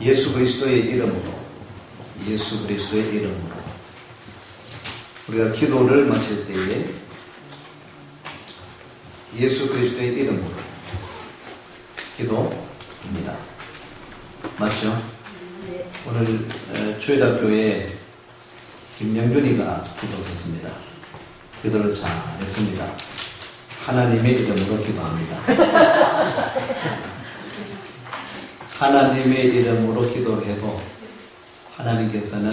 예수 그리스도의 이름으로 예수 그리스도의 이름으로 우리가 기도를 마칠 때에 예수 그리스도의 이름으로 기도입니다. 맞죠? 오늘 어, 주일학교에 김영준이가 기도했습니다. 기도를 잘했습니다. 하나님의 이름으로 기도합니다. 하나님의 이름으로 기도를 해도 하나님께서는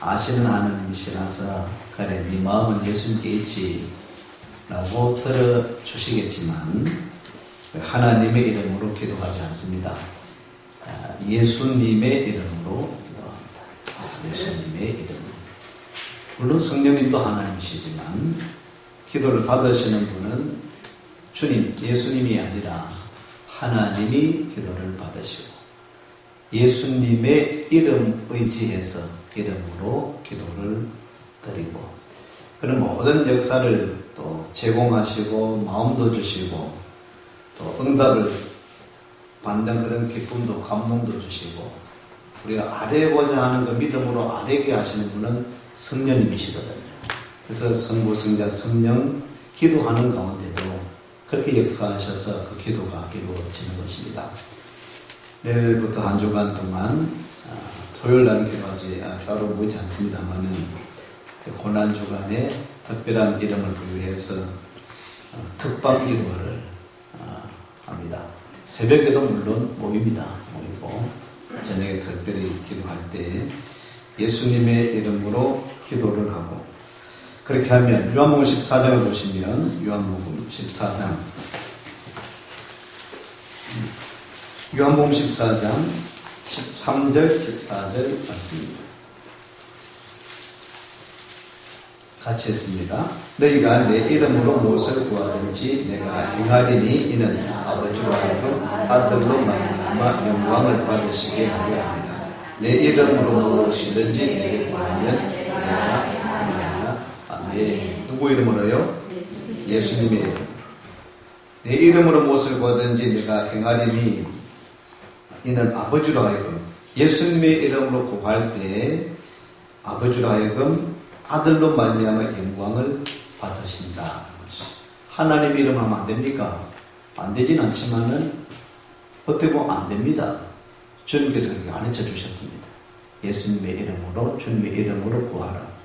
아시는 하나님이시라서 그래 네 마음은 예수님께 있지 라고 들어주시겠지만 하나님의 이름으로 기도하지 않습니다. 아, 예수님의 이름으로 기도합니다. 아, 예수님의 이름으로. 물론 성령님도 하나님이시지만 기도를 받으시는 분은 주님, 예수님이 아니라 하나님이 기도를 받으시고 예수님의 이름 의지해서 이름으로 기도를 드리고 그런 모든 역사를 또 제공하시고 마음도 주시고 또 응답을 받는 그런 기쁨도 감동도 주시고 우리가 아뢰고자 하는 그 믿음으로 아뢰게 하시는 분은 성령님이시거든요. 그래서 성부, 성자, 성령 기도하는 가운데도 그렇게 역사하셔서 그 기도가 이루어지는 것입니다. 내일부터 한 주간 동안 아, 토요일 날 기도하지 아, 따로 모이지 않습니다만은 그 고난 주간에 특별한 이름을 부여해서 어, 특방 기도를 아, 합니다. 새벽에도 물론 모입니다. 모이고 저녁에 특별히 기도할 때 예수님의 이름으로 기도를 하고 그렇게 하면 요한복음 14장을 보시면 요한복음 14장 요한복음 14장 13절 14절 말씀입니다. 같이 했습니다. 너희가 내 이름으로 무엇을 구하든지 내가 행하리니 이는 아버지로 하여금 아들로 말미암아 영광을 받으시게 하려 합니다. 내 이름으로 무엇이든지 내게 구하면 아멘. 누구 이름으로요? 예수님의. 내 이름으로 무엇을 구하든지 내가 행하리니 이는 아버지로 하여금 예수님의 이름으로 구할 때 아버지로 하여금 아들로 말미암아 영광을 받으신다. 하나님 이름 하면 안 됩니까? 안 되진 않지만은 어떻게 보면 안 됩니다. 주님께서 그렇게 가르쳐 주셨습니다. 예수님의 이름으로 주님의 이름으로 구하라.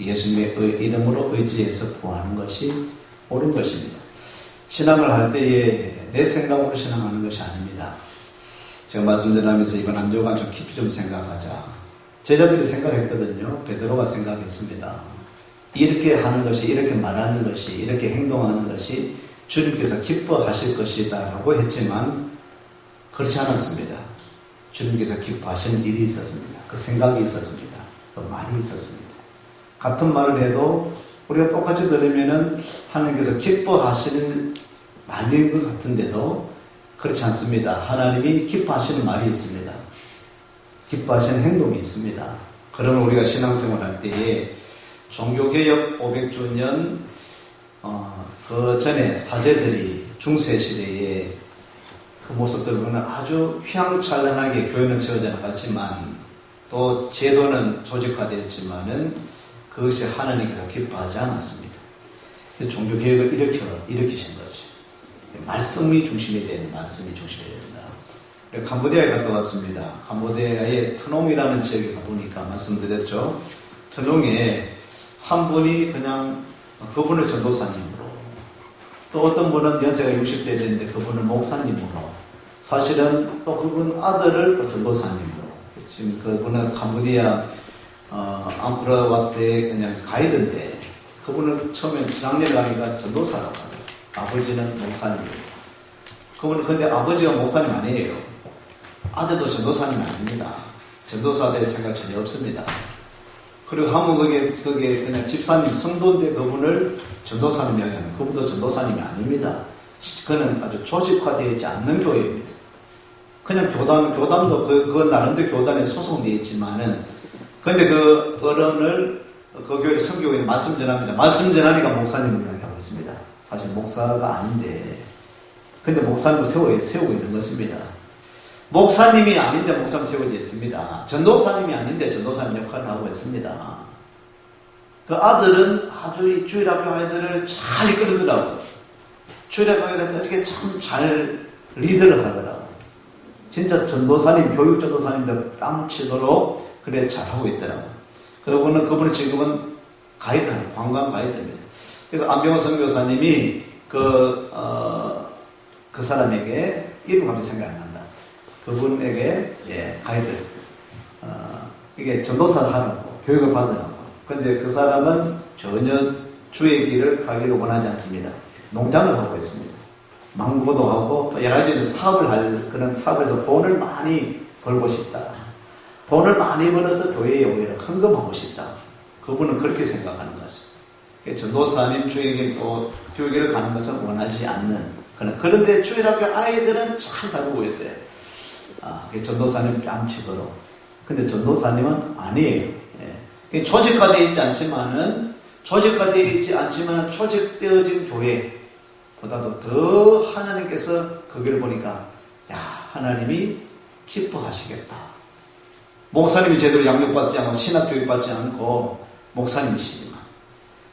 예수님의 의- 이름으로 의지해서 구하는 것이 옳은 것입니다. 신앙을 할 때에 내 생각으로 신앙하는 것이 아닙니다. 제가 말씀드리면서 이번 한 주간 좀 깊이 좀 생각하자. 제자들이 생각했거든요. 베드로가 생각했습니다. 이렇게 하는 것이, 이렇게 말하는 것이, 이렇게 행동하는 것이 주님께서 기뻐하실 것이다 라고 했지만 그렇지 않았습니다. 주님께서 기뻐하시는 일이 있었습니다. 그 생각이 있었습니다. 또 말이 있었습니다. 같은 말을 해도 우리가 똑같이 들으면은 하나님께서 기뻐하시는 말인 것 같은데도 그렇지 않습니다. 하나님이 기뻐하시는 말이 있습니다. 기뻐하시는 행동이 있습니다. 그러면 우리가 신앙생활 할 때에 종교개혁 500주년 어, 그 전에 사제들이 중세 시대에 그 모습들을 보면 아주 휘황찬란하게 교회는 세워져 나갔지만 또 제도는 조직화되었지만은 그것이 하나님께서 기뻐하지 않았습니다. 그래서 종교 개혁을 일으켜, 일으키신 거죠. 말씀이 중심이 되는 말씀이 중심이 됩니다. 캄보디아에 갔다 왔습니다. 캄보디아의 트농이라는 지역에 가보니까 말씀드렸죠. 트농에 한 분이 그냥 그분을 전도사님으로 또 어떤 분은 연세가 60대 됐는데 그분을 목사님으로 사실은 또 그분 아들을 또 전도사님으로 지금 그분은 캄보디아 어, 앙쿠라와트의 그냥 가이드인데 그분은 처음에 작년 강의가 전도사라고 하요 아버지는 목사님이에요. 그분은 근데 아버지가 목사님 아니에요. 아들도 전도사님이 아닙니다. 전도사 될 생각 전혀 없습니다. 그리고 한번 그게, 그게 그냥 집사님, 성도인데 그분을 전도사님 이야기하면 그분도 전도사님이 아닙니다. 그는 아주 조직화되어 있지 않는 교회입니다. 그냥 교단, 교단도 그, 그 나름대로 교단에 소송되어 있지만은, 근데 그 어른을 그 교회 성교에 말씀 전합니다. 말씀 전하니까 목사님을 이야기하고 있습니다. 사실 목사가 아닌데, 근데 목사님을 세워, 세우고 있는 것입니다. 목사님이 아닌데 목사님 세워져 있습니다. 전도사님이 아닌데 전도사님 역할을 하고 있습니다. 그 아들은 아주 이 주일학교 아이들을 잘 이끌더라고. 주일학교 아이들 어떻게 참 잘 리드를 하더라고. 진짜 전도사님, 교육 전도사님들 땀 치도록 그래 잘하고 있더라고. 그러고는 그분은 지금은 가이드, 관광 가이드입니다. 그래서 안병호 선교사님이 그, 어, 그 사람에게 이름감이 생각 안 난다. 그분에게, 예, 가이드. 어, 이게 전도사를 하라고, 교육을 받으라고. 근데 그 사람은 전혀 주의 길을 가기를 원하지 않습니다. 농장을 하고 있습니다. 망고도 하고, 또 여러 가지 사업을 할 그런 사업에서 돈을 많이 벌고 싶다. 돈을 많이 벌어서 교회에 오히려 헌금하고 싶다. 그분은 그렇게 생각하는 것입니다. 전도사님 주에게 또 교육을 가는 것은 원하지 않는 그런 그런데 주일학교 아이들은 잘 다루고 있어요. 아, 전도사님 뺨치도록. 근데 전도사님은 아니에요. 예. 조직화되어 있지 않지만은 조직화되어 있지 않지만 조직되어진 교회보다도 더 하나님께서 거기를 보니까 야 하나님이 기뻐하시겠다. 목사님이 제대로 양육받지 않고 신학교육 받지 않고 목사님이시지만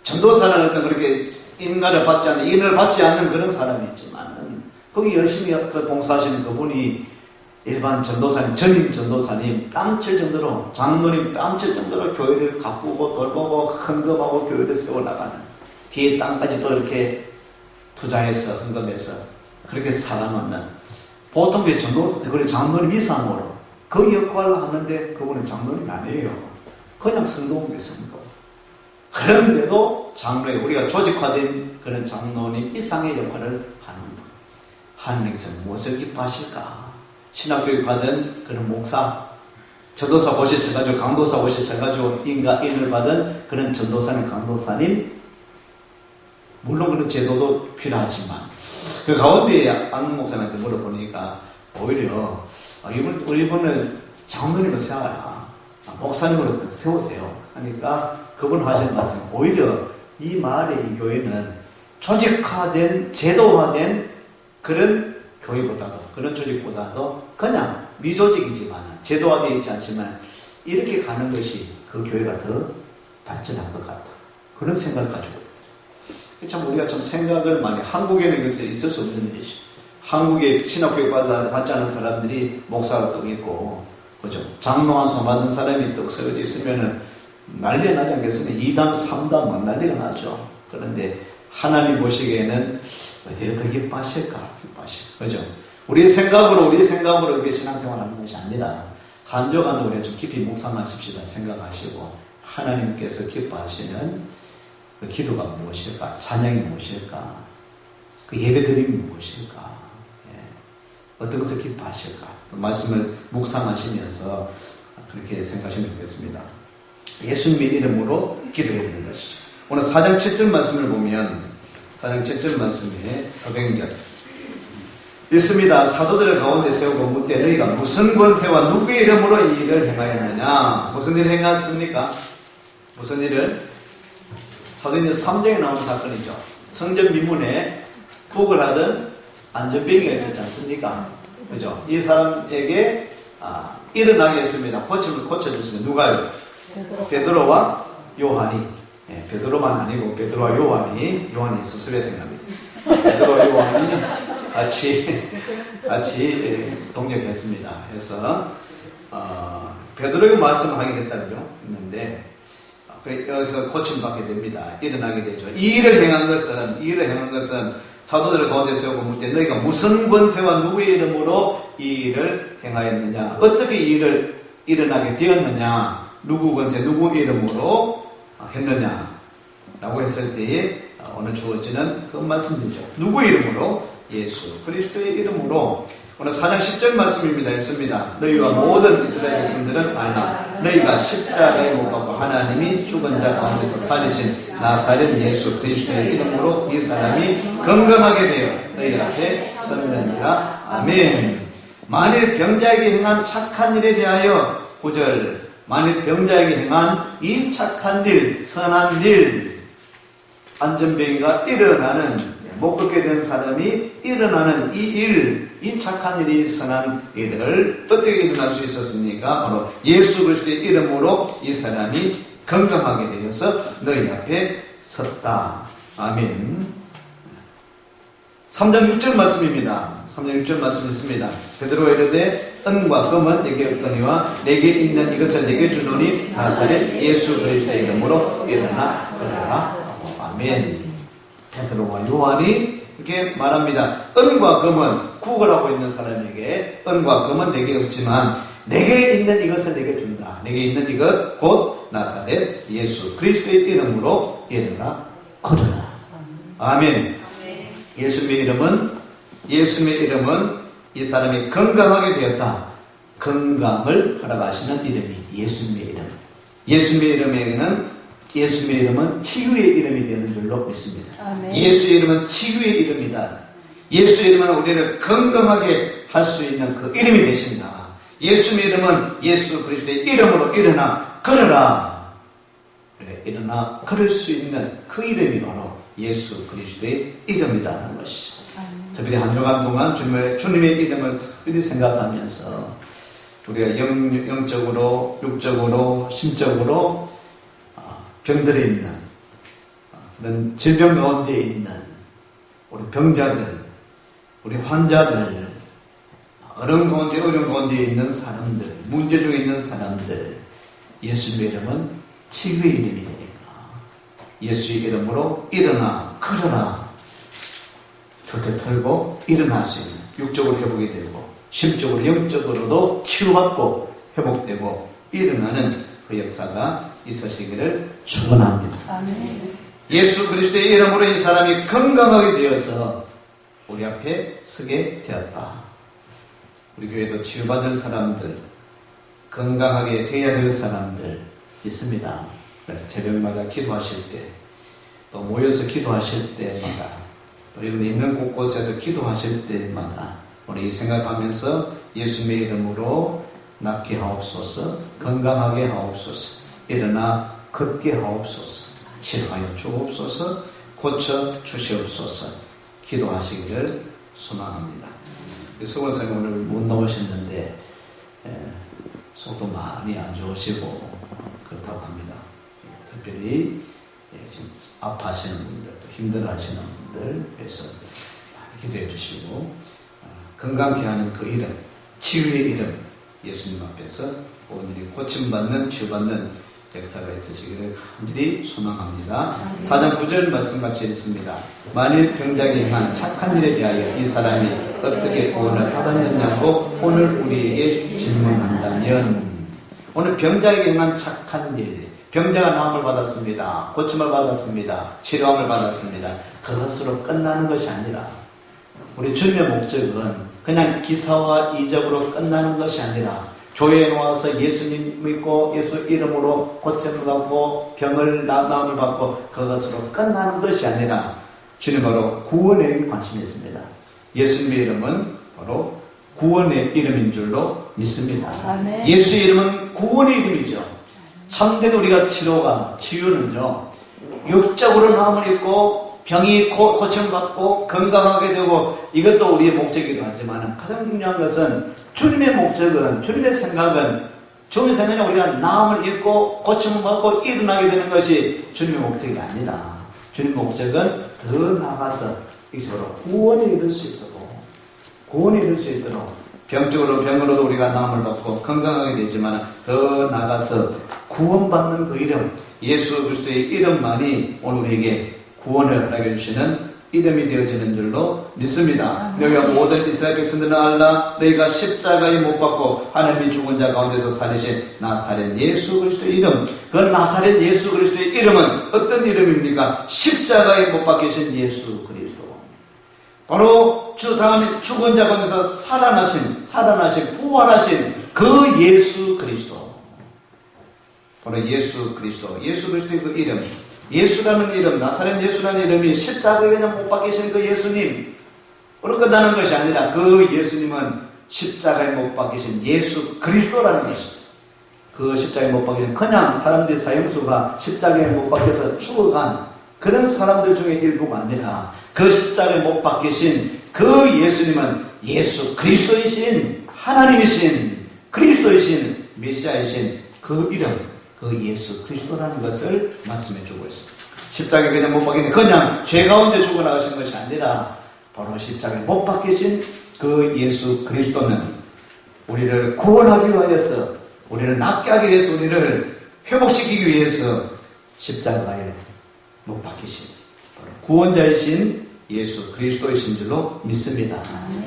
전도사는 어떤 그렇게 인간을 받지 않는 인을 받지 않는 그런 사람이 있지만은 거기 열심히 그 봉사하시는 그분이 일반 전도사님 전임 전도사님 땀칠 정도로 장로님 땀칠 정도로 교회를 가꾸고 돌보고 헌금하고 교회를 세워나가는 뒤에 땅까지 또 이렇게 투자해서 헌금해서 그렇게 살아놓는. 보통 그 전도사 그리 장로님 이상으로 그 역할을 하는데 그분은 장로님이 아니에요 그냥 성도 그런데도 장로에 우리가 조직화된 그런 장로님 이상의 역할을 하는 분. 하나님께서 무엇을 기뻐하실까? 신학교육 받은 그런 목사, 전도사 보시쳐가지고 강도사 보시쳐가지고 인가 인을 받은 그런 전도사님, 강도사님, 물론 그런 제도도 필요하지만 그 가운데 안 목사님한테 물어보니까 오히려 아, 이분 이분을 장로님을 세워라, 아, 목사님으로 세우세요. 하니까 그분 하신 말씀 오히려 이 마을의 이 교회는 조직화된 제도화된 그런 교회보다도 그런 조직보다도 그냥 미조직이지만 제도화되어 있지 않지만 이렇게 가는 것이 그 교회가 더 발전할 것 같다. 그런 생각을 가지고 있더라. 참 우리가 참 생각을 많이 한국에는 이것이 있을 수 없는 일이죠. 한국에 신학교육 받지 않은 사람들이 목사가 또 있고 그죠? 장로 한 사 받은 사람이 또 세워져 있으면은 난리 나지 않겠습니까? 2단, 3단 막 난리가 나죠. 그런데 하나님 보시기에는 어디를 더 기뻐하실까? 기뻐하실까? 그죠? 우리 생각으로, 우리 생각으로 이렇게 신앙생활 하는 것이 아니라, 한 주간도 우리가 좀 깊이 묵상하십시다 생각하시고, 하나님께서 기뻐하시는 그 기도가 무엇일까? 찬양이 무엇일까? 그 예배 드림이 무엇일까? 예. 어떤 것을 기뻐하실까? 그 말씀을 묵상하시면서 그렇게 생각하시면 좋겠습니다. 예수님 이름으로 기도해야 되는 것이죠. 오늘 4장 7절 말씀을 보면 4장 7절 말씀에 서경절 읽습니다. 사도들을 가운데 세우고 묻되 너희가 무슨 권세와 누구의 이름으로 이 일을 행하였느냐? 무슨 일을 행했습니까? 무슨 일을? 사도행전 3장에 나오는 사건이죠. 성전 미문에 국을 하던 안전병이가 있었지 않습니까? 그죠? 이 사람에게 아, 일어나게 했습니다. 고침을 고쳐줬습니다. 누가요? 베드로 와 요한이 예, 베드로만 아니고 베드로와 요한이 요한이 씁쓸해 생각합니다. 베드로와 요한이 같이 같이 예, 동력했습니다. 그래서 어, 베드로에게 말씀하게 됐다고요. 했는데 어, 그래, 여기서 고침 받게 됩니다. 일어나게 되죠. 이 일을 행한 것은 이 일을 행한 것은 사도들 가운데 세우고 묻되 너희가 무슨 권세와 누구의 이름으로 이 일을 행하였느냐? 어떻게 이 일을 일어나게 되었느냐? 누구 권세, 누구 이름으로 했느냐? 라고 했을 때에 오늘 주어지는 그 말씀이죠. 누구 이름으로? 예수 그리스도의 이름으로 오늘 4장 10절 말씀입니다. 읽습니다. 너희와 모든 이스라엘 백성들은 알라. 너희가 십자가에 못 박고 하나님이 죽은 자 가운데서 살리신 나사렛 예수 그리스도의 이름으로 이 사람이 건강하게 되어 너희 앞에 섰느니라. 아멘. 만일 병자에게 행한 착한 일에 대하여 구절 만일 병자에게 행한 이 착한 일, 선한 일, 안전병이가 일어나는 못 걷게 된 사람이 일어나는 이 일, 이 착한 일이 선한 일을 어떻게 일어날 수 있었습니까? 바로 예수 그리스도의 이름으로 이 사람이 건강하게 되어서 너희 앞에 섰다. 아멘. 3장 6절 말씀입니다. 3장 6절 말씀 있습니다. 베드로가 이르되 은과 금은 내게 없거니와 내게 있는 이것을 내게 주노니 나사렛 예수 그리스도의 이름으로 일어나 걸어라. 아멘. 베드로와 요한이 이렇게 말합니다. 은과 금은 구걸하고 있는 사람에게 은과 금은 내게 없지만 내게 있는 이것을 내게 준다. 내게 있는 이것 곧 나사렛 예수 그리스도의 이름으로 일어나 걸어라. 아멘. 예수님의 이름은 예수님의 이름은 이 사람이 건강하게 되었다. 건강을 허락하시는 이름이 예수님의 이름. 예수님의 이름에게는 예수님의 이름은 치유의 이름이 되는 줄로 믿습니다. 아멘. 예수의 이름은 치유의 이름이다. 예수의 이름은 우리를 건강하게 할 수 있는 그 이름이 되신다. 예수의 이름은 예수 그리스도의 이름으로 일어나 걸어라. 그래, 일어나 걸을 수 있는 그 이름이 바로 예수 그리스도의 이름이라는 것이죠. 특별히 한 주간 동안 주님의, 주님의 이름을 특별히 생각하면서 우리가 영, 영적으로, 육적으로, 심적으로 아, 병들어 있는 아, 그런 질병 가운데 있는 우리 병자들, 우리 환자들, 어려운 가운데 어려운 가운데 있는 사람들, 문제 중에 있는 사람들, 예수님의 이름은 치유의 이름이 되니까 예수의 이름으로 일어나 걸어라 절대 털고 일어날 수 있는 육적으로 회복이 되고 심적으로 영적으로도 치유받고 회복되고 일어나는 그 역사가 있으시기를 축원합니다. 예수 그리스도의 이름으로 이 사람이 건강하게 되어서 우리 앞에 서게 되었다. 우리 교회도 치유받을 사람들, 건강하게 되어야 될 사람들 있습니다. 그래서 새벽마다 기도하실 때, 또 모여서 기도하실 때마다, 또 여러분 있는 곳곳에서 기도하실 때마다 우리 생각하면서 예수님의 이름으로 낫게 하옵소서, 건강하게 하옵소서, 일어나 걷게 하옵소서, 치료하여 주옵소서, 고쳐 주시옵소서, 기도하시기를 소망합니다. 서원 선생 오늘 못 나오셨는데 에, 속도 많이 안 좋으시고 그렇다고 합니다. 예, 특별히 예, 지금 아파하시는 분들, 또 힘들어하시는 분들 많이 기도해 주시고 아, 건강케 하는 그 이름, 치유의 이름 예수님 앞에서 오늘이 고침받는 치유받는 역사가 있으시기를 간절히 소망합니다. 아멘. 4장 9절 말씀 같이 읽습니다. 만일 병자에게 행한 착한 일에 대하여 이 사람이 어떻게 구원을 받았느냐고 오늘 우리에게 질문한다면 오늘 병자에게 행한 착한 일 병자가 나음을 받았습니다. 고침을 받았습니다. 치료함을 받았습니다. 그것으로 끝나는 것이 아니라 우리 주님의 목적은 그냥 기사와 이적으로 끝나는 것이 아니라 교회에 나와서 예수님 믿고 예수 이름으로 고침을 받고 병을 나음을 받고 그것으로 끝나는 것이 아니라 주님 바로 구원에 관심이 있습니다. 예수님의 이름은 바로 구원의 이름인 줄로 믿습니다. 아멘. 예수의 이름은 구원의 이름이죠. 참된 우리가 치료가 치유는요 육적으로 나음을 입고 병이 고, 고침받고 건강하게 되고 이것도 우리의 목적이기도 하지만 가장 중요한 것은 주님의 목적은 주님의 생각은 주님의 생각은 우리가 나음을 입고 고침을 받고 일어나게 되는 것이 주님의 목적이 아니라 주님의 목적은 더 나아가서 이처럼 구원에 이룰 수 있도록 구원에 이룰 수 있도록 병적으로 병으로도 우리가 나음을 받고 건강하게 되지만 더 나아가서 구원받는 그 이름 예수 그리스도의 이름만이 오늘 우리에게 구원을 허락해 주시는 이름이 되어지는 줄로 믿습니다. 너희가 모든 이스라엘 백성들은 알라 너희가 십자가에 못 박고 하나님이 죽은 자 가운데서 살리신 나사렛 예수 그리스도의 이름. 그 나사렛 예수 그리스도의 이름은 어떤 이름입니까? 십자가에 못 박히신 예수 그리스도. 바로 주 다음에 죽은 자 가운데서 살아나신 살아나신 부활하신 그 예수 그리스도. 바로 예수 그리스도. 예수 그리스도의 그 이름 예수라는 이름 나사렛 예수라는 이름이 십자가에 그냥 못 박히신 그 예수님. 끝나는 것이 아니라 그 예수님은 십자가에 못 박히신 예수 그리스도라는 것입니다. 그 십자가에 못 박히신 그냥 사람들이 사형수가 십자가에 못 박혀서 죽어간 그런 사람들 중에 일부가 아니라 그 십자가에 못 박히신 그 예수님은 예수 그리스도이신 하나님이신 그리스도이신 메시아이신 그 이름 그 예수 그리스도라는 것을 말씀해 주고 있습니다. 십자가에 그냥 못 박히는 그냥 죄 가운데 죽어나가신 것이 아니라 바로 십자가에 못 박히신 그 예수 그리스도는 우리를 구원하기 위하여서 우리를 낫게 하기 위해서 우리를 회복시키기 위해서 십자가에 못 박히신 바로 구원자이신 예수 그리스도이신 줄로 믿습니다.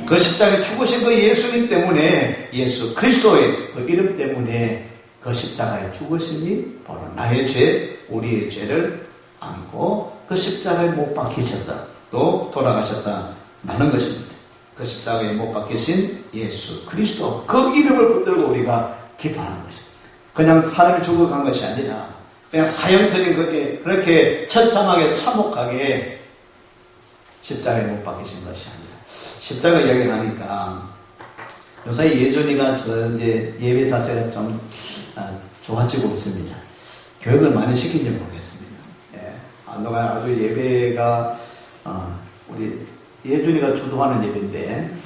그 십자가에 죽으신 그 예수님 때문에 예수 그리스도의 그 이름 때문에 그 십자가에 죽으심이 바로 나의 죄, 우리의 죄를 안고 그 십자가에 못 박히셨다. 또 돌아가셨다라는 것입니다. 그 십자가에 못 박히신 예수 그리스도 그 이름을 붙들고 우리가 기도하는 것입니다. 그냥 사람이 죽어간 것이 아니라 그냥 사형터린 그렇게 그렇게 처참하게 참혹하게 십자가에 못 박히신 것이 아니라 십자가 이야기를 하니까 요새 예전이가 저 이제 예배 자세가 좀 아, 좋아지고 있습니다. 교육을 많이 시킨지 모르겠습니다. 예. 한동안 아주 예배가 어, 우리 예준이가 주도하는 예배인데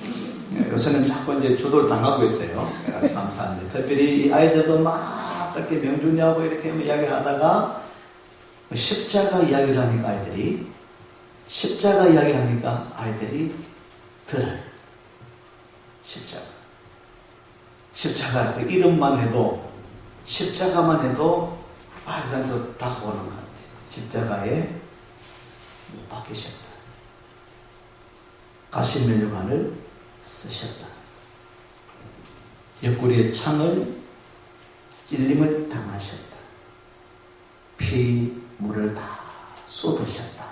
예, 요새는 자꾸 이제 주도를 당하고 있어요. 그래서 감사합니다. 특별히 이 아이들도 막 그렇게 명준이하고 이렇게 이야기를 하다가 십자가 이야기를 하니까 아이들이 십자가 이야기를 하니까 아이들이 들어요. 십자가. 십자가 그 이름만 해도 십자가만 해도 말하면서 다가오는 것 같아요. 십자가에 못 박히셨다. 가시면류관을 쓰셨다. 옆구리에 창을 찔림을 당하셨다. 피, 물을 다 쏟으셨다.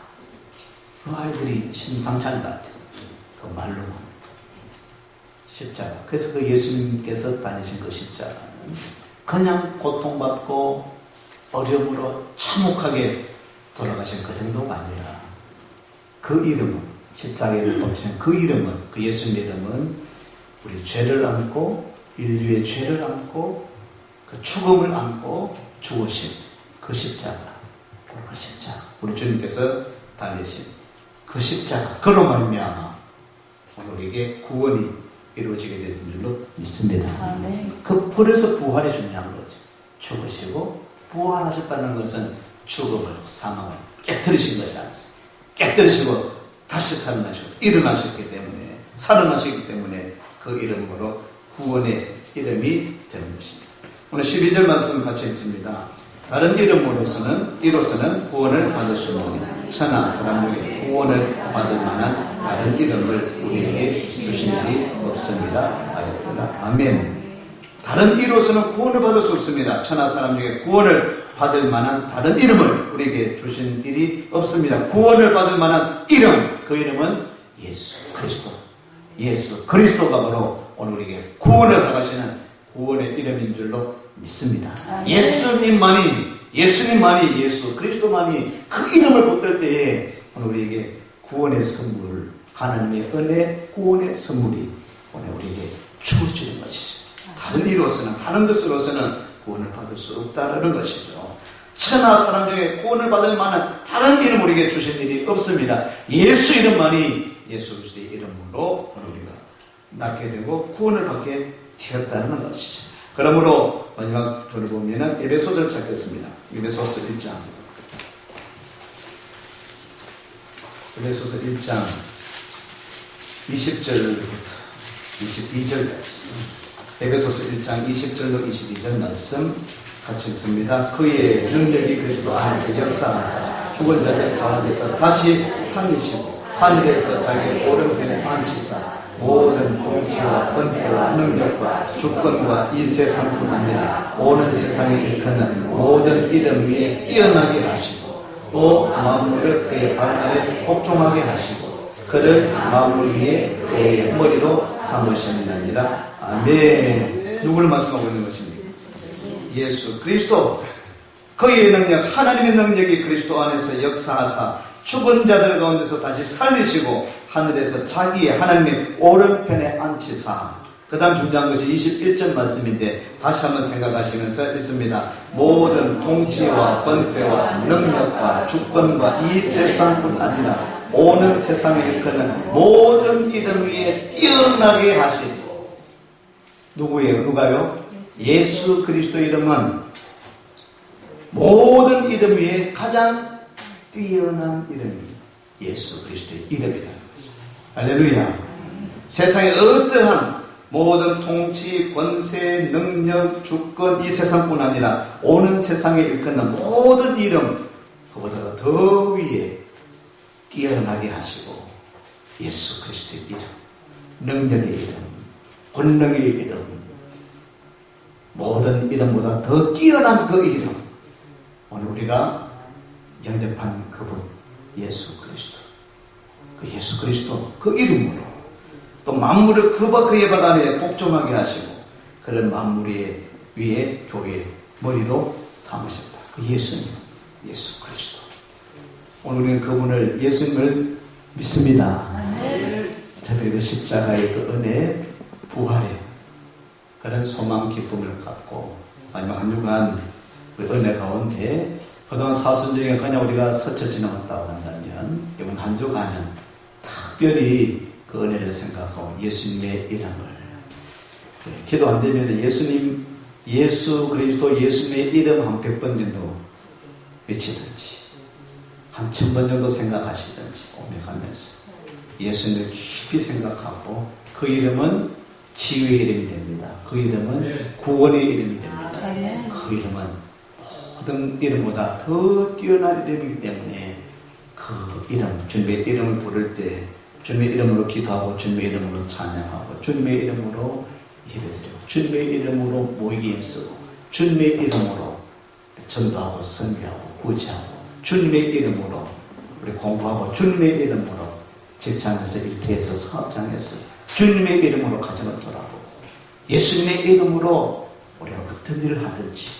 그 아이들이 심상치 않은 것 같아요. 그 말로만. 십자가. 그래서 그 예수님께서 다니신 그 십자가는 그냥 고통받고 어려움으로 참혹하게 돌아가신 그 정도가 아니라 그 이름은 십자가에 박히신 그 이름은 그 예수님 이름은 우리 죄를 안고 인류의 죄를 안고 그 죽음을 안고 죽으신 그 십자가 그 십자가. 우리 주님께서 달리신 그 십자가. 그로 말미암아 오늘 우리에게 구원이 이루어지게 된 줄로 믿습니다. 아멘. 그 그래서 부활이 중요한 거죠. 죽으시고 부활하셨다는 것은 죽음을 사망을 깨뜨리신 것이 아니습니다. 깨뜨리시고 다시 살아나시고 일어나셨기 때문에 살아나시기 때문에 그 이름으로 구원의 이름이 되는 것입니다. 오늘 12절 말씀 같이 있습니다. 다른 이름으로서는 이로서는 구원을 받을 수 없는 천하 사람 중에 구원을 받을 만한 다른 이름을 우리에게 주신 일이 없습니다. 하였더라. 아멘. 다른 이로서는 구원을 받을 수 없습니다. 천하 사람 중에 구원을 받을 만한 다른 이름을 우리에게 주신 일이 없습니다. 구원을 받을 만한 이름, 그 이름은 예수 그리스도. 예수 그리스도가 바로 오늘 우리에게 구원을 허가시는 구원의 이름인 줄로 믿습니다. 예수님만이 예수님만이 예수 그리스도만이 그 이름을 붙들 때에 오늘 우리에게 구원의 선물, 하나님의 은혜 구원의 선물이 오늘 우리에게 주어지는 것이죠. 다른 이로서는 다른 것으로서는 구원을 받을 수 없다는 것이죠. 천하 사람 중에 구원을 받을 만한 다른 이름 우리에게 주신 일이 없습니다. 예수 이름만이 예수 그리스도의 이름으로 우리가 낫게 되고 구원을 받게 되었다는 것이죠. 그러므로 마지막 절을 보면은 에베소서를 찾겠습니다. 에베소서 1장. 에베소서 1장 20절부터 22절까지. 에베소서 1장 20절로 22절 말씀 같이 있습니다. 그의 능력이 그리스도 안에서 역사하사 죽은 자들 가운데서 다시 살리시고 하늘에서 자기 오른편에 앉히사 모든 통치와 권세와 능력과 주권과 이 세상뿐 아니라 오는 세상에 일컫는 모든 이름 위에 뛰어나게 하시고 또 만물을 그의 발 아래 복종하게 하시고 그를 만물 위에 그의 머리로 삼으셨느니라. 아멘. 누구를 말씀하고 있는 것입니까? 예수 그리스도. 그의 능력 하나님의 능력이 그리스도 안에서 역사하사 죽은 자들 가운데서 다시 살리시고 하늘에서 자기의 하나님의 오른편에 앉히사 그 다음 중요한 것이 21절 말씀인데 다시 한번 생각하시면서 있습니다. 모든 통치와 권세와 능력과 주권과 이 세상뿐 아니라 오는 세상을 일컫는 모든 이름 위에 뛰어나게 하시고 누구예요? 누가요? 예수 그리스도 이름은 모든 이름 위에 가장 뛰어난 이름이 예수 그리스도의 것이죠. 할렐루야. 세상의 어떠한 모든 통치, 권세, 능력, 주권 이 세상뿐 아니라 오는 세상에 일컫는 모든 이름 그보다 더 위에 뛰어나게 하시고 예수 그리스도의 이름, 능력의 이름, 권능의 이름, 모든 이름보다 더 뛰어난 그 이름 오늘 우리가 영접한 그분 예수 그리스도 그 예수 그리스도 그 이름으로 또 만물을 그바 그의 발 아래 복종하게 하시고 그런 만물 의 위에 교회 머리로 삼으셨다. 그 예수님, 예수 그리스도. 오늘 우리는 그분을 예수님을 믿습니다. 특별히 그 십자가의 그 은혜, 부활의 그런 소망 기쁨을 갖고 마지막 한 주간 그 은혜 가운데 그동안 사순 중에 그냥 우리가 스쳐 지나갔다고 한다면 이번 한 주간은 특별히 그 은혜를 생각하고 예수님의 이름을 네, 기도 안 되면 예수님 예수 그리스도 예수님의 이름 한 백 번 정도 외치든지 한 천 번 정도 생각하시든지 오며가면서 예수님을 깊이 생각하고 그 이름은 치유의 이름이 됩니다. 그 이름은 구원의 이름이 됩니다. 그 이름은 모든 이름보다 더 뛰어난 이름이기 때문에 그 이름, 주님의 이름을 부를 때 주님의 이름으로 기도하고 주님의 이름으로 찬양하고 주님의 이름으로 예배드리고 주님의 이름으로 모이기 힘쓰고 주님의 이름으로 전도하고 선교하고 구제하고 주님의 이름으로 우리 공부하고 주님의 이름으로 직장에서 일터에서 사업장에서 주님의 이름으로 가정을 돌아보고 예수님의 이름으로 우리가 어떤 일을 하든지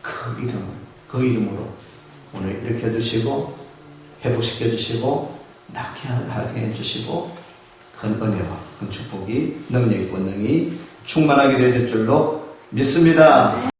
그 이름을 그 이름으로 오늘 일으켜 주시고 회복시켜 주시고 낫게 하게 해주시고 큰 은혜와 큰 축복이 능력이 권능이 충만하게 되실 줄로 믿습니다.